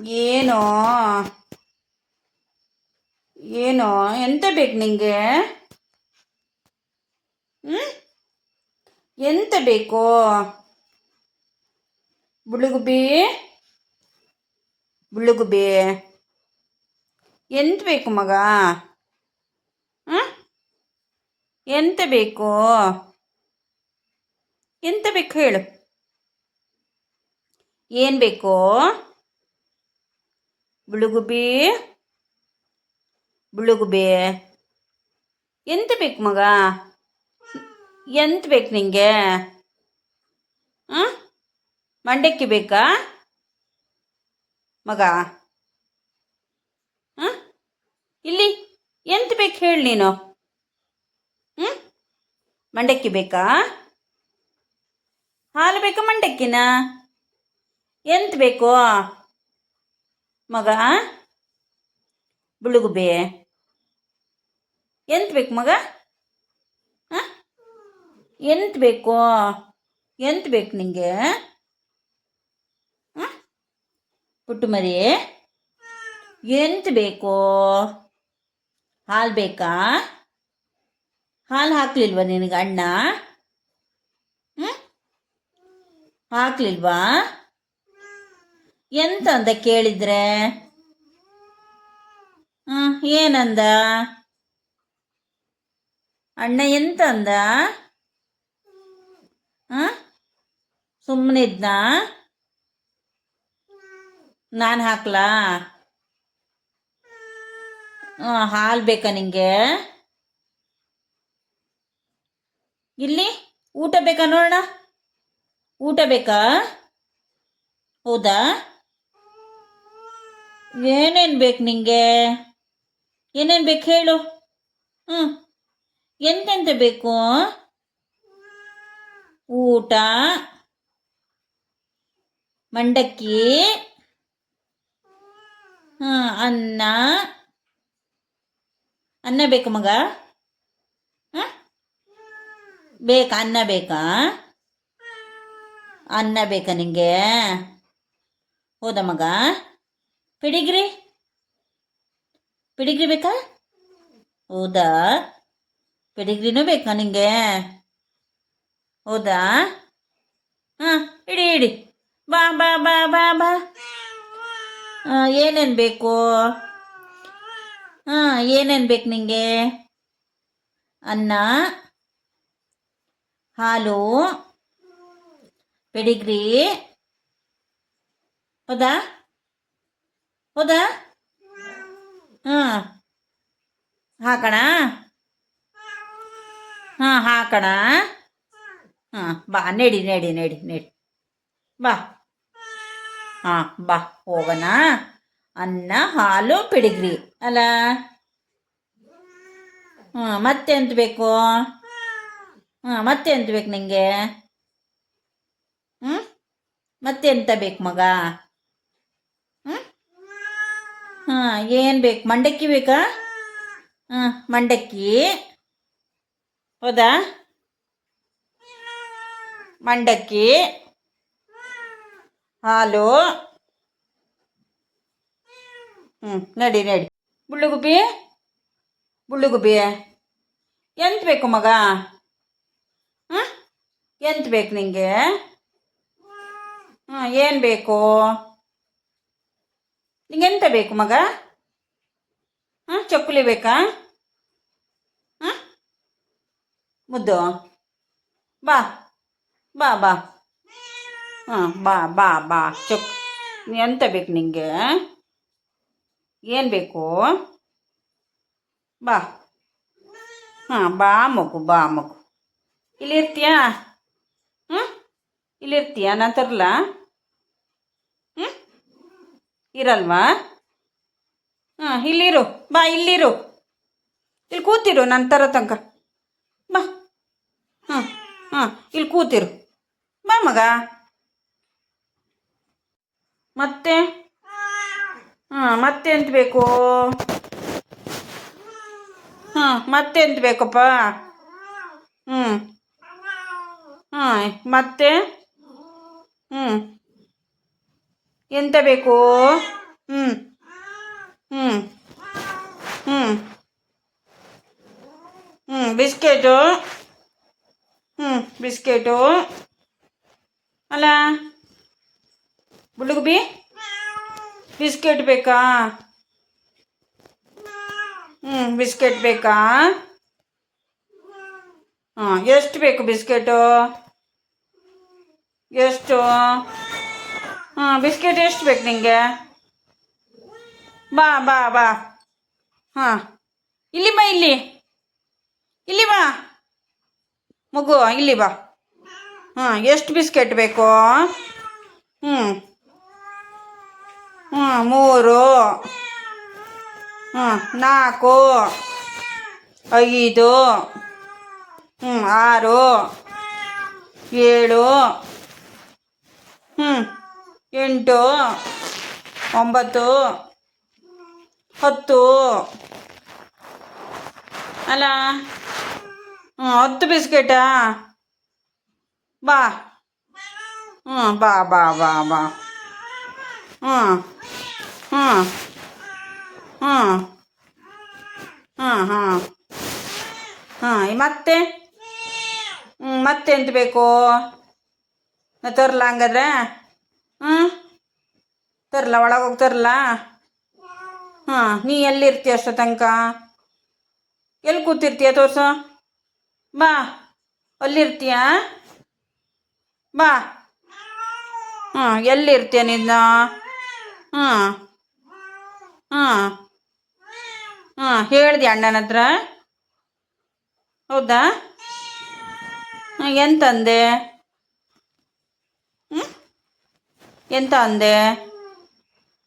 ಏನೋ? ಏನೋ? ಎಂತ ಬೇಕು ನಿಂಗೆ? ಹ್ಞೂ ಎಂತ ಬೇಕು? ಬುಳುಗುಬಿ ಬುಳುಗುಬಿ ಎಂತ ಬೇಕು ಮಗ? ಹಾಂ ಎಂತ ಬೇಕು? ಎಂತ ಬೇಕು ಹೇಳು. ಏನು ಬೇಕು? ಬುಳುಗುಬಿ. ಬಿಳುಗುಬಿ. ಎಂತ ಬೇಕು ಮಗ? ಎಂತ ಬೇಕು ನಿಂಗೆ? ಹಾಂ ಮಂಡಕ್ಕಿ ಬೇಕಾ? ಮಗ? ಹಾಂ ಇಲ್ಲಿ ಎಂತ ಬೇಕು ಹೇಳಿ ನೀನು. ಹ್ಞೂ ಮಂಡಕ್ಕಿ ಬೇಕಾ? ಹಾಲು ಬೇಕಾ ಮಂಡಕ್ಕಿನ? ಎಂತ ಬೇಕು? ಮಗ ಬುಳುಗುಬೆ ಎಂತ ಬೇಕು ಮಗ? ಹಾಂ ಎಂತ ಬೇಕು? ಎಂತ ಬೇಕು ನಿಂಗೆ? ಹಾಂ ಪುಟ್ಟು ಮರಿ. ಎಂತ ಬೇಕು? ಹಾಲು ಬೇಕಾ? ಹಾಲು ಹಾಕ್ಲಿಲ್ವಾ ನಿನಗೆ ಅಣ್ಣ? ಹಾಕ್ಲಿಲ್ವಾ? ಎಂತ ಅಂದ ಕೇಳಿದ್ರೆ ಏನಂದ? ಅಣ್ಣ ಎಂತ ಅಂದ ಸುಮ್ಮನಿದ್ನ ನಾನು ಹಾಕ್ಲಾ? ಹಾಲು ಬೇಕಾ ನಿಂಗೆ? ಇಲ್ಲಿ ಊಟ ಬೇಕಾ ನೋಡೋಣ? ಊಟ ಬೇಕಾ? ಹೌದಾ? ಏನೇನು ಬೇಕು ನಿಮಗೆ ಏನೇನು ಬೇಕು ಹೇಳು. ಹ್ಞೂ ಎಂತೆಂತ ಬೇಕು? ಊಟ, ಮಂಡಕ್ಕಿ, ಹಾಂ, ಅನ್ನ. ಅನ್ನ ಬೇಕು ಮಗ. ಹಾಂ? ಬೇಕಾ? ಅನ್ನ ಬೇಕಾ? ಅನ್ನ ಬೇಕಾ ನಿಂಗೆ? ಹೌದಾ ಮಗ. ಪಿಡಿಗ್ರಿ? ಪಿಡಿಗ್ರಿ ಬೇಕಾ? ಹೌದಾ? ಪಿಡಿಗ್ರಿನೂ ಬೇಕಾ ನಿಂಗೆ? ಹೌದಾ? ಹಾಂ, ಇಡಿ ಇಡಿ. ಬಾ ಬಾ ಬಾ ಬಾ ಬಾ. ಏನೇನು ಬೇಕು? ಹಾಂ, ಏನೇನು ಬೇಕು ನಿಂಗೆ? ಅನ್ನ, ಹಾಲು, ಪೆಡಿಗ್ರಿ. ಹೌದಾ? ಹೌದಾ? ಹಾಂ. ಹಾಕೋಣ? ಹಾಂ ಹಾಕೋಣ. ಹಾಂ, ಬಾ, ನೆಡಿ, ನಡಿ ನಡಿ ನಡಿ. ಬಾ. ಹಾಂ, ಬಾ, ಹೋಗೋಣ. ಅನ್ನ, ಹಾಲು, ಪಿಡಿಗ್ರಿ, ಅಲ್ಲ? ಹಾಂ ಮತ್ತೆ ಎಂತ ಬೇಕು? ಹಾಂ ಮತ್ತೆ ಎಂತ ಬೇಕು ನಿಂಗೆ? ಹ್ಞೂ ಮತ್ತೆ ಎಂತ ಬೇಕು ಮಗ? ಹಾಂ, ಏನು ಬೇಕು? ಮಂಡಕ್ಕಿ ಬೇಕಾ? ಹಾಂ, ಮಂಡಕ್ಕಿ. ಹೌದಾ? ಮಂಡಕ್ಕಿ. ಹಾಲು. ಹ್ಞೂ ನಡಿ ನಡಿ. ಬುಳ್ಳುಗುಬ್ಬಿ? ಬುಳ್ಳುಗುಬ್ಬಿ. ಎಂತ ಬೇಕು ಮಗ? ಹಾಂ? ಎಂತ ಬೇಕು ನಿಂಗೆ? ಹಾಂ, ಏನು ಬೇಕು? ನಿಂಗೆಂತ ಬೇಕು ಮಗ? ಹಾಂ? ಚಕ್ಕುಲಿ ಬೇಕಾ? ಹಾಂ? ಮುದ್ದು? ಬಾ. ಬಾ ಬಾ. ಹಾಂ, ಬಾ ಬಾ ಬಾ. ಚಕ್ ಎಂತ ಬೇಕು ನಿಂಗೆ? ಏನು ಬೇಕು? ಬಾ. ಹಾಂ, ಬಾ ಮಗು ಬಾ ಮಗು. ಇಲ್ಲಿ ಇರ್ತೀಯಾ ಹ್ಞೂ ಇಲ್ಲಿ ಇರ್ತೀಯಾ ನಾನು ತರಲಾ? ಇರಲ್ವಾ? ಹಾಂ, ಇಲ್ಲಿರು. ಬಾ, ಇಲ್ಲಿರು. ಇಲ್ಲಿ ಕೂತಿರು ನನ್ನ ತರೋ ತನಕ. ಬಾ. ಹಾಂ ಹಾಂ, ಇಲ್ಲಿ ಕೂತಿರು. ಬಾ ಮಗ. ಮತ್ತೆ? ಹಾಂ, ಮತ್ತೆ ಎಂತ ಬೇಕು? ಹಾಂ, ಮತ್ತೆ ಎಂತ ಬೇಕಪ್ಪ? ಹ್ಞೂ ಹಾಂ, ಮತ್ತೆ? ಹ್ಞೂ ಎಂತ ಬೇಕು? ಹ್ಞೂ ಹ್ಞೂ ಹ್ಞೂ ಹ್ಞೂ ಬಿಸ್ಕೆಟು. ಹ್ಞೂ ಬಿಸ್ಕೆಟು. ಅಲ್ಲ? ಬುಡುಗುಬಿ ಬಿಸ್ಕೆಟ್ ಬೇಕಾ? ಹ್ಞೂ ಬಿಸ್ಕೆಟ್ ಬೇಕಾ? ಹಾಂ ಎಷ್ಟು ಬೇಕು ಬಿಸ್ಕೆಟು? ಎಷ್ಟು? ಹಾಂ, ಬಿಸ್ಕೆಟ್ ಎಷ್ಟು ಬೇಕು ನಿಮಗೆ ಬಾ ಬಾ ಬಾ. ಹಾಂ. ಇಲ್ಲಿ ಬಾ, ಇಲ್ಲಿ. ಇಲ್ಲಿ ಬಾ. ಮಗು, ಇಲ್ಲಿ ಬಾ. ಹಾಂ, ಎಷ್ಟು ಬಿಸ್ಕೆಟ್ ಬೇಕು? ಹ್ಞೂ ಹ್ಞೂ ಮೂರು. ಹ್ಞೂ ನಾಲ್ಕು. ಐದು. ಹ್ಞೂ ಆರು. ಏಳು. ಹ್ಞೂ ಎಂಟು, ಒಂಬತ್ತು, ಹತ್ತು. ಅಲ್ಲ? ಹ್ಞೂ ಹತ್ತು ಬಿಸ್ಕೆಟಾ? ಬಾ. ಹ್ಞೂ ಬಾ ಬಾ ಬಾ ಬಾ. ಹ್ಞೂ ಹ್ಞೂ ಹ್ಞೂ ಹಾಂ ಹಾಂ ಹಾಂ ಮತ್ತೆ? ಹ್ಞೂ ಮತ್ತೆ ಎಂತ ಬೇಕು ತರಲ ಹಂಗಾದ್ರೆ? ಹ್ಞೂ ತರಲ ಒಳಗೆ ಹೋಗ್ತಾರಲ್ಲ ತರಲ? ಹಾಂ, ನೀ ಎಲ್ಲಿರ್ತೀಯ ಅಷ್ಟೋ ತನಕ? ಎಲ್ಲಿ ಕೂತಿರ್ತೀಯ ತೋರ್ಸು? ಬಾ, ಅಲ್ಲಿರ್ತೀಯ? ಬಾ. ಹಾಂ ಎಲ್ಲಿರ್ತೀಯ ನಿನ್ನ? ಹಾಂ ಹಾಂ ಹಾಂ ಹೇಳ್ದೆ ಅಣ್ಣನ ಹತ್ರ? ಹೌದಾ? ಹಾಂ ಎಂತ ಅಂದೆ ಹ್ಞೂ ಎಂತ ಅಂದೆ?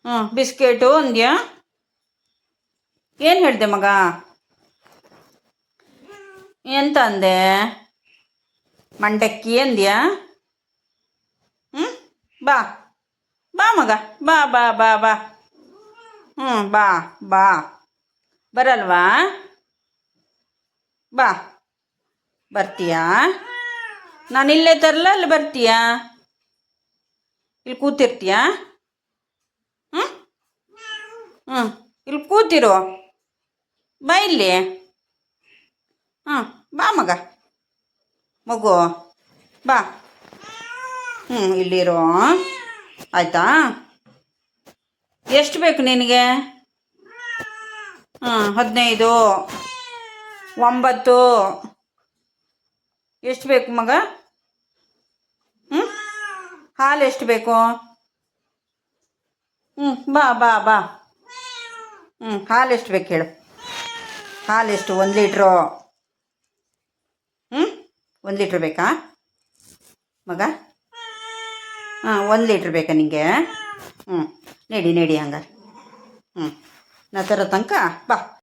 ಹ್ಞೂ, ಬಿಸ್ಕೆಟು ಅಂದ್ಯಾ? ಏನು ಹೇಳಿದೆ ಮಗ? ಎಂತ ಅಂದೆ? ಮಂಡಕ್ಕಿ ಅಂದ್ಯಾ? ಹ್ಞೂ, ಬಾ. ಬಾ ಮಗ, ಬಾ ಬಾ ಬಾ ಬಾ. ಹ್ಞೂ, ಬಾ ಬಾ. ಬರಲ್ವಾ? ಬಾ. ಬರ್ತೀಯಾ? ನಾನು ಇಲ್ಲೇ ತರಲ್ಲ ಅಲ್ಲಿ ಬರ್ತೀಯಾ? ಇಲ್ಲಿ ಕೂತಿರ್ತೀಯಾ? ಹ್ಞೂ ಹ್ಞೂ ಇಲ್ಲಿ ಕೂತಿರು. ಬಾ ಇಲ್ಲಿ. ಹಾಂ ಬಾ ಮಗ. ಮಗು, ಬಾ. ಹ್ಞೂ ಇಲ್ಲಿರೋ. ಆಯಿತಾ? ಎಷ್ಟು ಬೇಕು ನಿನಗೆ? ಹಾಂ ಹದಿನೈದು. ಒಂಬತ್ತು. ಎಷ್ಟು ಬೇಕು ಮಗ? ಹಾಲು ಎಷ್ಟು ಬೇಕು? ಹ್ಞೂ ಬಾ ಬಾ ಬಾ. ಹ್ಞೂ ಹಾಲು ಎಷ್ಟು ಬೇಕು ಹೇಳು. ಹಾಲು ಎಷ್ಟು? ಒಂದು ಲೀಟ್ರು. ಹ್ಞೂ ಒಂದು ಲೀಟ್ರ್ ಬೇಕಾ? ಮಗ? ಹಾಂ, ಒಂದು ಲೀಟ್ರ್ ಬೇಕಾ ನಿಮಗೆ ಹ್ಞೂ ನೆಡಿ, ನಡಿ ಹಂಗಾರೆ. ಹ್ಞೂ ನಾ ತರೋ ತನಕ ಬಾ.